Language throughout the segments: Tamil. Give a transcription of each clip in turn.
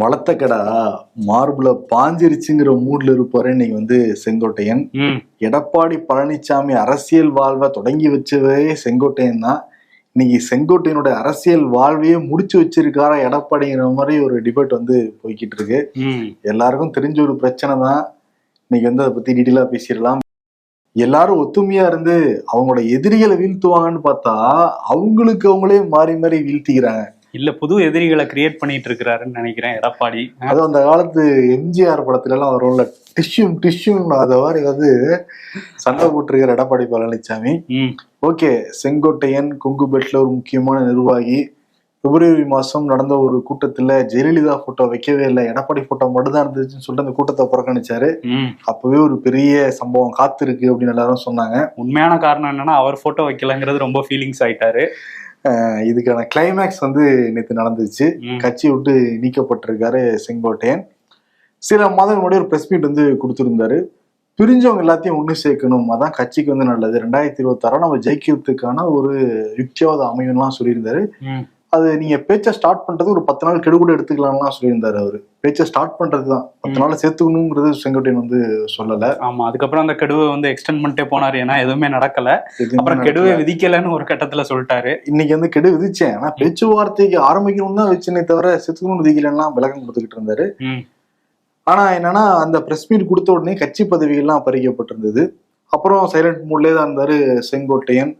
வளர்த்த கடா மார்புல பாஞ்சிருச்சுங்கிற மூட்ல இருப்பாரு இன்னைக்கு வந்து செங்கோட்டையன். எடப்பாடி பழனிசாமி அரசியல் வாழ்வை தொடங்கி வச்சதே செங்கோட்டையன் தான். இன்னைக்கு செங்கோட்டையனுடைய அரசியல் வாழ்வையே முடிச்சு வச்சிருக்காரா எடப்பாடிங்கிற மாதிரி ஒரு டிபேட் வந்து போய்கிட்டு இருக்கு. எல்லாருக்கும் தெரிஞ்ச ஒரு பிரச்சனை தான். இன்னைக்கு வந்து அதை பத்தி டீட்டெயிலா பேசிடலாம். எல்லாரும் ஒத்துமையா இருந்து அவங்களோட எதிரிகளை வீழ்த்துவாங்கன்னு பார்த்தா அவங்களுக்கு அவங்களே மாறி மாறி வீழ்த்திக்கிறாங்க. இல்ல புது எதிரிகளை கிரியேட் பண்ணிட்டு இருக்கிறாருன்னு நினைக்கிறேன் எடப்பாடி. அதுவும் அந்த காலத்து எம்ஜிஆர் படத்துல எல்லாம் வரும்ல டிஷ்யூம் டிஷ்யூம் அத மாதிரி வந்து சண்டை போட்டிருக்கிற எடப்பாடி பழனிசாமி ஓகே செங்கோட்டையன் கொங்குபேட்ல ஒரு முக்கியமான நிர்வாகி. பிப்ரவரி மாசம் நடந்த ஒரு கூட்டத்துல ஜெயலலிதா போட்டோ வைக்கவே இல்லை. எடப்பாடி போட்டோ மட்டும்தான் இருந்துச்சுன்னு சொல்லிட்டு அந்த கூட்டத்தை புறக்கணிச்சாரு. அப்பவே ஒரு பெரிய சம்பவம் காத்திருக்கு அப்படின்னு எல்லாரும் சொன்னாங்க. உண்மையான காரணம் என்னன்னா அவர் போட்டோ வைக்கலங்கிறது ரொம்ப ஃபீலிங்ஸ் ஆயிட்டாரு. இதுக்கான கிளைமேக்ஸ் வந்து நேற்று நடந்துச்சு. கட்சி விட்டு நீக்கப்பட்டிருக்காரு செங்கோட்டையன். சில மாதங்கள் முன்னாடி ஒரு பிரஸ் மீட் வந்து கொடுத்திருந்தாரு. பிரிஞ்சவங்க எல்லாத்தையும் ஒண்ணு சேர்க்கணும். அதான் கட்சிக்கு வந்து நல்லது. ரெண்டாயிரத்தி இருபத்தாறு நம்ம ஜெயிக்கிறதுக்கான ஒரு யுக்தியாவது அமையும்லாம் சொல்லியிருந்தாரு. அது நீங்க பேச்சை ஸ்டார்ட் பண்றது ஒரு பத்து நாள் கெடு கூட எடுத்துக்கலாம்லாம் சொல்லியிருந்தாரு அவரு. பேச்சை ஸ்டார்ட் பண்றது தான். பத்து. நாள் சேர்த்துக்கணுங்கிறது செங்கோட்டையன் வந்து சொல்லல. ஆமா அதுக்கப்புறம் அந்த கெடுவை வந்து எக்ஸ்டெண்ட் பண்ணிட்டே போனாரு. ஏன்னா எதுவுமே நடக்கல. அப்புறம். கெடுவை விதிக்கலன்னு ஒரு கட்டத்துல சொல்லிட்டாரு. இன்னைக்கு வந்து கெடு விதிச்சேன். ஆனா பேச்சுவார்த்தைக்கு ஆரம்பிக்கணும் தான் வச்சுனே தவிர செத்துக்கணும் விதிக்கலன்னா விளக்கம் கொடுத்துக்கிட்டு இருந்தாரு. ஆனா என்னன்னா அந்த பிரஸ் மீட் கொடுத்த உடனே கட்சி பதவிகள்லாம் பறிக்கப்பட்டிருந்தது. அப்புறம் சைலண்ட் மூட்லேயே தான் இருந்தாரு செங்கோட்டையன்.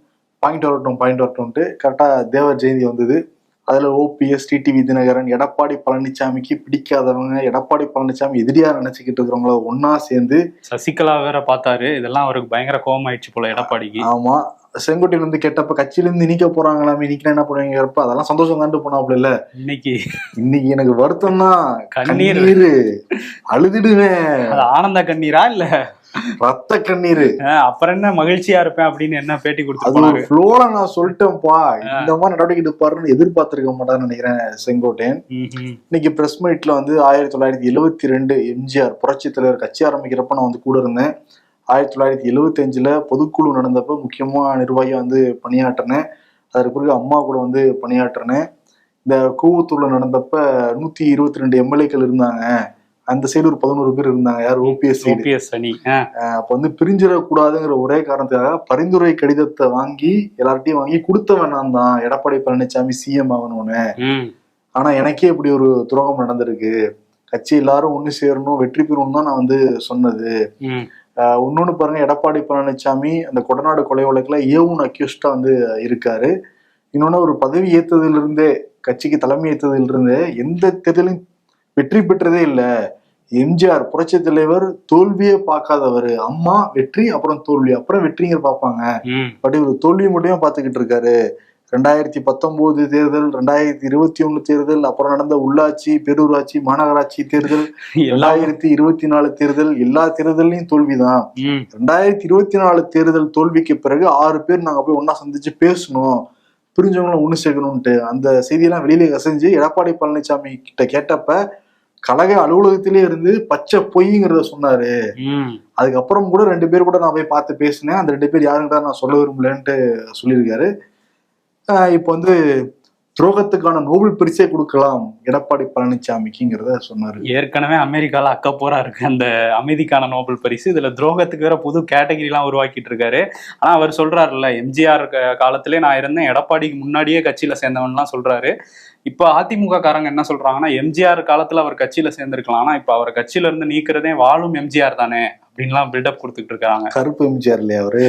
பாயிண்ட் வரட்டும் பாயிண்ட் வரட்டும்ட்டு கரெக்டா தேவ ஜெயந்தி வந்தது. அதுல ஓபிஎஸ் டிடிவி தினகரன் எடப்பாடி பழனிசாமிக்கு பிடிக்காதவங்க எடப்பாடி பழனிசாமி எதிரியா நினைச்சுக்கிட்டு இருக்கிறவங்கள ஒன்னா சேர்ந்து சசிகலா வேற பார்த்தாரு. இதெல்லாம் அவருக்கு பயங்கர கோவம் ஆயிடுச்சு போல எடப்பாடிக்கு. ஆமா. செங்கோட்டையில இருந்து கேட்டப்ப கட்சியில இருந்து நீக்க போறாங்களாமே நீக்கினா என்ன பண்ணுவீங்கிறப்ப அதெல்லாம் சந்தோஷம் தாண்டு போனாப்புல. இல்ல இன்னைக்கு இன்னைக்கு எனக்கு வருத்தம் தான் கண்ணீர். அழுதுடுவேன். அது ஆனந்த கண்ணீரா இல்ல? ரத்த கண்ணீர். அப்புறம் என்ன மகிழ்ச்சியா இருப்பேன் அப்படின்னு என்ன பேட்டி கொடுத்து ஃப்ளோல நான் சொல்லிட்டேன்ப்பா இந்த மாதிரி நடவடிக்கை எடுப்பாருன்னு எதிர்பார்த்திருக்க மாட்டாருன்னு நினைக்கிறேன் செங்கோட்டையன். இன்னைக்கு பிரஸ் மீட்ல வந்து ஆயிரத்தி தொள்ளாயிரத்தி எழுவத்தி ரெண்டு எம்ஜிஆர் புரட்சி தலைவர் கட்சி ஆரம்பிக்கிறப்ப நான் வந்து கூட இருந்தேன். ஆயிரத்தி தொள்ளாயிரத்தி எழுவத்தி அஞ்சுல பொதுக்குழு நடந்தப்ப முக்கியமா நிர்வாகியா வந்து பணியாற்றினேன். அதற்கு பிறகு அம்மா கூட வந்து பணியாற்றினேன். இந்த கூவத்தூர்ல நடந்தப்ப நூத்தி இருபத்தி ரெண்டு எம்எல்ஏக்கள் இருந்தாங்க. அந்த சைடு ஒரு பதினோரு பேர் இருந்தாங்க. யார்? ஓபிஎஸ் ஓபிஎஸ் அணி. அப்ப வந்து பிரிஞ்சிடக்கூடாதுங்கிற ஒரே காரணத்துக்காக பரிந்துரை கடிதத்தை வாங்கி எல்லார்ட்டையும் வாங்கி கொடுத்தவன் நான் தான். எடப்பாடி பழனிசாமி சிஎம் ஆகணும்னு. ஆனா எனக்கே இப்படி ஒரு துரோகம் நடந்திருக்கு. கட்சி எல்லாரும் ஒண்ணு சேரணும் வெற்றி பெறணும் தான் நான் வந்து சொன்னது. இன்னொன்னு பாருங்க எடப்பாடி பழனிசாமி அந்த கொடநாடு கொலை வழக்குல ஏவுன் அக்யூஸ்டா வந்து இருக்காரு. இன்னொன்னு ஒரு பதவி ஏத்ததுல இருந்தே கட்சிக்கு தலைமை ஏத்ததுல இருந்தே எந்த தேர்தலையும் வெற்றி பெற்றதே இல்ல. எம்ஜிஆர் புரட்சி தலைவர் தோல்வியே பார்க்காதவர். அம்மா வெற்றி அப்புறம் தோல்வி. அப்புறம் வெற்றிங்கிற பார்ப்பாங்க. பட் இவர் தோல்வி மட்டுமே பார்த்துக்கிட்டு இருக்காரு. ரெண்டாயிரத்தி பத்தொன்பது தேர்தல் ரெண்டாயிரத்தி இருபத்தி ஒண்ணு தேர்தல் அப்புறம் நடந்த உள்ளாட்சி பேரூராட்சி மாநகராட்சி தேர்தல் ரெண்டாயிரத்தி இருபத்தி நாலு தேர்தல் எல்லா தேர்தல்லையும் தோல்விதான். ரெண்டாயிரத்தி இருபத்தி நாலு தேர்தல் தோல்விக்கு பிறகு ஆறு பேர் நாங்க போய் ஒண்ணா சந்திச்சு பேசணும். பிரிஞ்சவங்கள ஒண்ணு சேர்க்கணும்ட்டு அந்த செய்தியெல்லாம் வெளியில கசைஞ்சு எடப்பாடி பழனிசாமி கிட்ட கேட்டப்ப கழக அலுவலகத்திலே இருந்து பச்சை பொய்ங்கிறத சொன்னாரு. அதுக்கப்புறம் கூட ரெண்டு பேர் கூட நான் போய் பார்த்து பேசினேன். அந்த ரெண்டு பேர் யாருங்கிட்ட நான் சொல்ல விரும்பலன்ட்டு சொல்லியிருக்காரு. ஆஹ் இப்போ வந்து துரோகத்துக்கான நோபல் பரிசே கொடுக்கலாம். எடப்பாடி பழனிசாமிக்குங்கிறத சொன்னாரு. ஏற்கனவே அமெரிக்கால அக்கப்போரா இருக்கு அந்த அமைதிக்கான நோபல் பரிசு. இதுல துரோகத்துக்கு வேற புது கேட்டகரிலாம் உருவாக்கிட்டு இருக்காரு. ஆனா அவர் சொல்றாருல்ல எம்ஜிஆர் க- காலத்திலே நான் இருந்தேன். எடப்பாடிக்கு முன்னாடியே கட்சியில சேர்ந்தவன்லாம் சொல்றாரு. இப்போ அதிமுக காரங்க என்ன சொல்றாங்கன்னா எம்ஜிஆர் காலத்துல அவர் கட்சியில சேர்ந்திருக்கலாம். ஆனா இப்ப அவர் கட்சியில இருந்து நீக்கிறதே வாழும் எம்ஜிஆர் தானே. அப்படின்லாம் பில்டப் கொடுத்துட்டு இருக்காங்க கருப்பு எம்ஜிஆர் இல்லையா அவரு?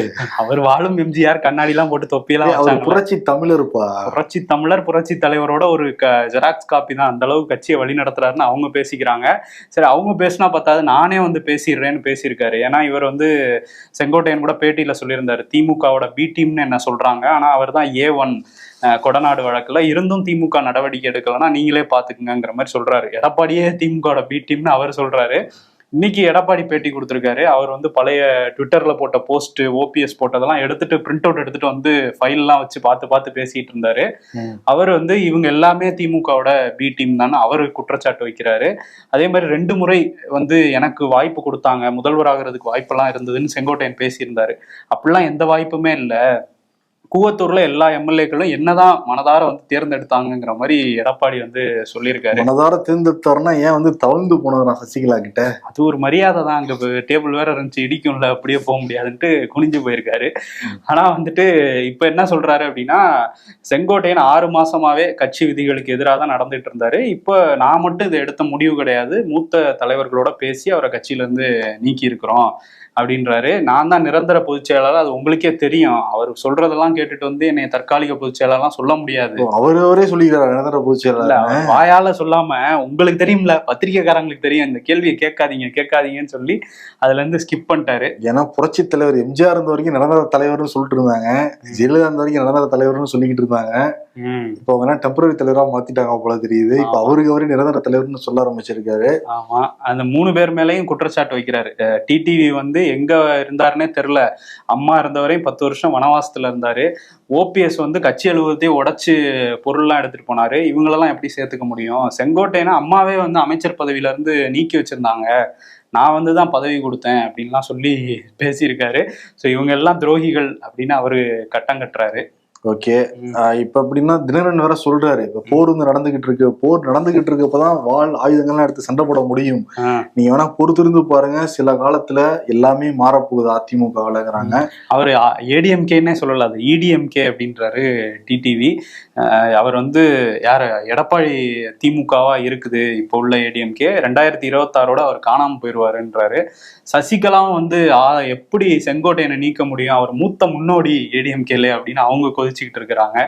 அவர் வாழும் எம்ஜிஆர் கண்ணாடி எல்லாம் போட்டு தொப்பியெல்லாம் அவர். புரட்சி தமிழருப்பா. புரட்சி தமிழர் புரட்சி தலைவரோட ஒரு ஜெராக்ஸ் காப்பி தான். அந்த அளவுக்கு கட்சியை வழி நடத்துறாருன்னு அவங்க பேசிக்கிறாங்க. சரி அவங்க பேசினா பார்த்தாது நானே வந்து பேசிடுறேன்னு பேசியிருக்காரு. ஏன்னா இவர் வந்து செங்கோட்டையன் கூட பேட்டியில சொல்லியிருந்தாரு திமுகவோட பி டீம்னு என்ன சொல்றாங்க. ஆனா அவர் தான் ஏ ஒன் கொடநாடு வழக்குல. இருந்தும் திமுக நடவடிக்கை எடுக்கலன்னா நீங்களே பாத்துக்குங்கிற மாதிரி சொல்றாரு. எடப்பாடியே திமுகவோட பி டீம்னு அவர் சொல்றாரு. இன்னைக்கு எடப்பாடி பேட்டி கொடுத்திருக்காரு. அவர் வந்து பழைய ட்விட்டர்ல போட்ட போஸ்ட் ஓபிஎஸ் போட்டதெல்லாம் எடுத்துட்டு பிரிண்ட் அவுட் எடுத்துட்டு வந்து ஃபைல்லாம் வச்சு பார்த்து பார்த்து பேசிட்டு இருந்தாரு. அவர் வந்து இவங்க எல்லாமே திமுகவோட பி டீம் தானே அவர் குற்றச்சாட்டு வைக்கிறாரு. அதே மாதிரி ரெண்டு முறை வந்து எனக்கு வாய்ப்பு கொடுத்தாங்க முதல்வர் ஆகிறதுக்கு வாய்ப்பெல்லாம் இருந்ததுன்னு செங்கோட்டையன் பேசியிருந்தாரு. அப்படிலாம் எந்த வாய்ப்புமே இல்லை. கூவத்தூர்ல எல்லா எம்எல்ஏக்களும் என்னதான் மனதார வந்து தேர்ந்தெடுத்தாங்கங்கிற மாதிரி எடப்பாடி வந்து சொல்லியிருக்காரு. மனதார தேர்ந்தெடுத்தாருன்னா ஏன் வந்து தவழ்ந்து போனவரா சசிகலா கிட்ட? அது ஒரு மரியாதை தான். அங்க டேபிள் வேற இருந்துச்சு இடிக்கும்ல அப்படியே போக முடியாதுன்ட்டு குனிஞ்சு போயிருக்காரு. ஆனா வந்துட்டு இப்ப என்ன சொல்றாரு அப்படின்னா செங்கோட்டையன் ஆறு மாசமாவே கட்சி விதிகளுக்கு எதிராக தான் நடந்துட்டு இருந்தாரு. இப்ப நான் மட்டும் இதை எடுத்த முடிவு கிடையாது. மூத்த தலைவர்களோட பேசி அவரை கட்சியில இருந்து நீக்கி இருக்கிறோம் அப்படின்றாரு. நான் தான் நிரந்தர பொதுச் செயலாளர் அது உங்களுக்கே தெரியும். அவர் சொல்றதெல்லாம் கேட்டுட்டு வந்து என்னை தற்காலிக பொதுச் செயலாளர்லாம் சொல்ல முடியாது. அவரு அவரே சொல்லிக்கிறார் நிரந்தர பொதுச் செயலாளர் வாயால சொல்லாம உங்களுக்கு தெரியும்ல பத்திரிக்கைக்காரங்களுக்கு தெரியும் இந்த கேள்வியை கேட்காதீங்க கேட்காதீங்கன்னு சொல்லி அதுல இருந்து ஸ்கிப் பண்ணிட்டாரு. ஏன்னா புரட்சி தலைவர் எம்ஜிஆர் இருந்த வரைக்கும் நிரந்தர தலைவர்னு சொல்லிட்டு இருந்தாங்க. ஜெயலலிதா இருந்த வரைக்கும் நிரந்தர தலைவர்னு சொல்லிக்கிட்டு இருந்தாங்க. இப்போ அவங்க டெம்பரரி தலைவரா மாத்திட்டாங்க போல தெரியுது. இப்ப அவருக்கு அவரே நிரந்தர தலைவர்னு சொல்ல ஆரம்பிச்சிருக்காரு. ஆமா. அந்த மூணு பேர் மேலயும் குற்றச்சாட்டு வைக்கிறாரு. டிடிவி வந்து எங்க இருந்தாருன்னே தெரியல. அம்மா இருந்தவரையும் பத்து வருஷம் வனவாசத்துல இருந்தாரு. ஓபிஎஸ் வந்து கட்சி அலுவலகத்தையே உடைச்சு பொருள்லாம் எடுத்துட்டு போனாரு. இவங்களெல்லாம் எப்படி சேர்த்துக்க முடியும்? செங்கோட்டையனா அம்மாவே வந்து அமைச்சர் பதவியில இருந்து நீக்கி வச்சிருந்தாங்க. நான் வந்து தான் பதவி கொடுத்தேன் அப்படின்லாம் சொல்லி பேசியிருக்காரு. ஸோ இவங்க எல்லாம் துரோகிகள் அப்படின்னு அவரு கட்டம் கட்டுறாரு. ஓகே. இப்ப எப்படின்னா தினகரன் வேற சொல்றாரு. இப்ப போர் வந்து நடந்துகிட்டு இருக்கு. போர் நடந்துகிட்டு இருக்கப்பதான் வாள் ஆயுதங்கள்லாம் எடுத்து சண்டை போட முடியும். நீங்க வேணா பொறுத்திருந்து பாருங்க. சில காலத்துல எல்லாமே மாறப்போகுது அதிமுகலங்கிறாங்க அவர் ஏடிஎம்கேன்னே சொல்லல அது. இடிஎம்கே அப்படின்றாரு டிடிவி. அவர் வந்து யார்? எடப்பாடி திமுகவா இருக்குது. இப்போ உள்ள ஏடிஎம்கே. ரெண்டாயிரத்தி இருபத்தாறோட அவர் காணாம போயிடுவாருன்றாரு சசிகலாவும் வந்து எப்படி செங்கோட்டையனை நீக்க முடியும்? அவர் மூத்த முன்னோடி ஏடிஎம்கேல அப்படின்னு அவங்க கொதிச்சுக்கிட்டு இருக்கிறாங்க.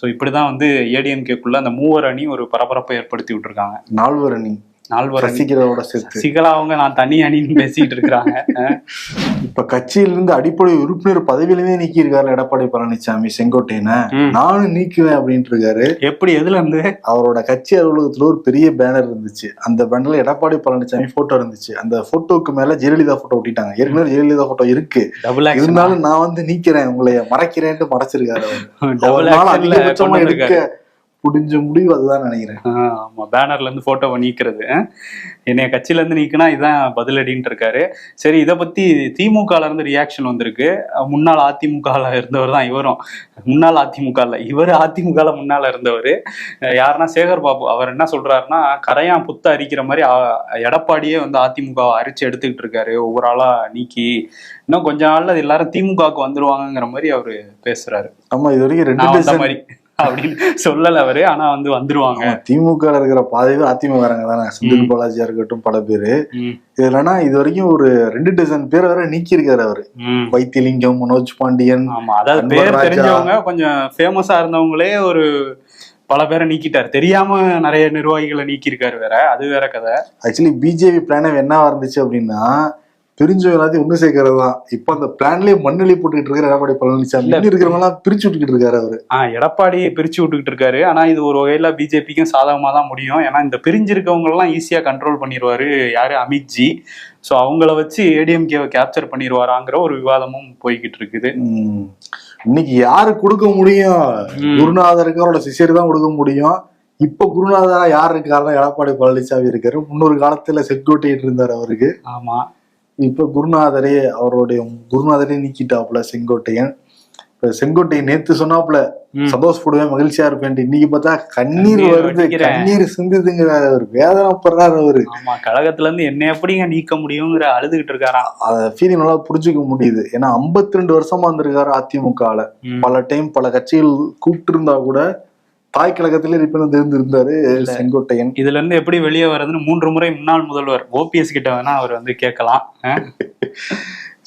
ஸோ இப்படிதான் வந்து ஏடிஎம்கேக்குள்ள அந்த மூவர் அணி ஒரு பரபரப்பை ஏற்படுத்தி விட்டுருக்காங்க. நால்வர் அணி. நால்வர் சேர்த்து. சசிகலா அவங்க நான் தனி அணின்னு பேசிட்டு இருக்கிறாங்க. இப்ப கட்சியிலிருந்து அடிப்படை உறுப்பினர் பதவியிலுமே நீக்கி இருக்காரு எடப்பாடி பழனிசாமி செங்கோட்டையனை. நானும் நீக்குவேன் அப்படின்ட்டு இருக்காரு எப்படி எதுல இருந்து? அவரோட கட்சி அலுவலகத்துல ஒரு பெரிய பேனர் இருந்துச்சு. அந்த பேனர்ல எடப்பாடி பழனிசாமி போட்டோ இருந்துச்சு. அந்த போட்டோக்கு மேல ஜெயலலிதா போட்டோ ஒட்டிட்டாங்க. ஏற்கனவே ஜெயலலிதா போட்டோ இருக்கு. இருந்தாலும் நான் வந்து நீக்கிறேன் உங்களை. மறைக்கிறேன்ட்டு மறைச்சிருக்காரு அவர். முடிஞ்ச முடிவு அதுதான் நினைக்கிறேன். ஆமா. பேனர்ல இருந்து போட்டோவை நீக்கிறது. என்னைய கட்சியில இருந்து நீக்கினா இதான் பதிலடின்ட்டு இருக்காரு. சரி இதை பத்தி திமுகல இருந்து ரியாக்ஷன் வந்திருக்கு. முன்னாள் அதிமுகல இருந்தவர் தான் இவரும். முன்னாள் அதிமுக இவர் அதிமுகல முன்னால இருந்தவர். யாருன்னா சேகர் பாபு. அவர் என்ன சொல்றாருன்னா கரையான் புத்த அரிக்கிற மாதிரி எடப்பாடியே வந்து அதிமுக அரிச்சு எடுத்துக்கிட்டு இருக்காரு. ஒவ்வொரு ஆளா நீக்கி இன்னும் கொஞ்ச நாள்ல அது எல்லாரும் திமுகவுக்கு வந்துருவாங்கங்கிற மாதிரி அவரு பேசுறாரு. ஆமா இது வரைக்கும் ரெண்டு மாதிரி. அப்படின்னு சொல்லல அவரு. ஆனா வந்து வந்துருவாங்க. திமுக இருக்கிற பாதைவே அதிமுகங்க தானே. செந்தில் பாலாஜியா இருக்கட்டும் பல பேரு. ம், இது வரைக்கும் ஒரு ரெண்டு டசன் பேர் வரை நீக்கி இருக்காரு அவரு. வைத்தியலிங்கம் மனோஜ் பாண்டியன் ஆமா அதாவது பேர். தெரிஞ்சவங்க கொஞ்சம் ஃபேமஸா இருந்தவங்களே ஒரு பல பேரை நீக்கிட்டாரு. தெரியாம நிறைய நிர்வாகிகளை நீக்கியிருக்காரு வேற. அது வேற கதை. ஆக்சுவலி பிஜேபி பிளான் என்னவா இருந்துச்சு அப்படின்னா பிரிஞ்சவங்க எல்லாத்தையும் ஒண்ணு சேர்க்கறது தான் இப்ப அந்த பிளான்லயே மண்ணெளி போட்டுக்கிட்டு இருக்கிற எடப்பாடி பழனிசாமி. இருக்கிறவங்க எல்லாம் பிரிச்சு விட்டுக்கிட்டு இருக்காரு அவரு. ஆஹ் எடப்பாடி பிரிச்சு விட்டுக்கிட்டு இருக்காரு. ஆனா இது ஒரு வகையில பிஜேபிக்கும் சாதகமா தான் முடியும். ஏன்னா இந்த பிரிஞ்சிருக்கவங்க எல்லாம் ஈஸியா கண்ட்ரோல் பண்ணிடுவாரு யாரு? அமித்ஜி சோ அவங்கள வச்சு ஏடிஎம்கேவை கேப்சர் பண்ணிடுவாராங்கிற ஒரு விவாதமும் போய்கிட்டு இருக்குது. இன்னைக்கு யாரு கொடுக்க முடியும். குருநாதருக்கு அவரோட சிஷியர் தான் கொடுக்க முடியும். இப்ப குருநாதரா யார் இருக்காருன்னா எடப்பாடி பழனிசாமி இருக்காரு. முன்னொரு காலத்துல செங்கோட்டையிட்டு இருந்தார் அவருக்கு. ஆமா. இப்ப குருநாதரே அவருடைய குருநாதரே நீக்கிட்டாப்புல செங்கோட்டையன் இப்ப செங்கோட்டையன் நேத்து சொன்னாப்புல. சந்தோஷப்படுவேன் மகிழ்ச்சியா இருப்பேன் இன்னைக்கு பார்த்தா கண்ணீர் வருது. கண்ணீர் சிந்துதுங்கிறாரு அவர். வேதனைப்படுறாரு அவரு. ஆமா கழகத்துல இருந்து என்ன எப்படிங்க நீக்க முடியுங்கிற அழுதுகிட்டு இருக்காராம். அத ஃபீலிங் நல்லா புரிஞ்சுக்க முடியுது. ஏன்னா 52 ரெண்டு வருஷமா இருந்திருக்காரு அதிமுகல. பல டைம் பல கட்சிகள் கூப்பிட்டு இருந்தா கூட தாய் கழகத்திலே ரிப்பன் இருந்திருந்தாரு செங்கோட்டையன். இதுல இருந்து எப்படி வெளியே வர்றதுன்னு மூன்று முறை முன்னாள் முதல்வர் ஓபிஎஸ் கிட்ட வேணா அவர் வந்து கேட்கலாம்.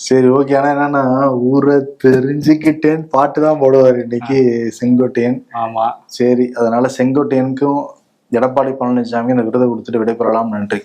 சரி ஓகே. ஆனா என்னன்னா ஊரை தெரிஞ்சுக்கிட்டேன் பாட்டு தான் போடுவாரு இன்னைக்கு செங்கோட்டையன். ஆமா. சரி அதனால செங்கோட்டையனுக்கும் எடப்பாடி பழனிசாமி அந்த விருதை கொடுத்துட்டு விடைபெறலாம். நன்றி.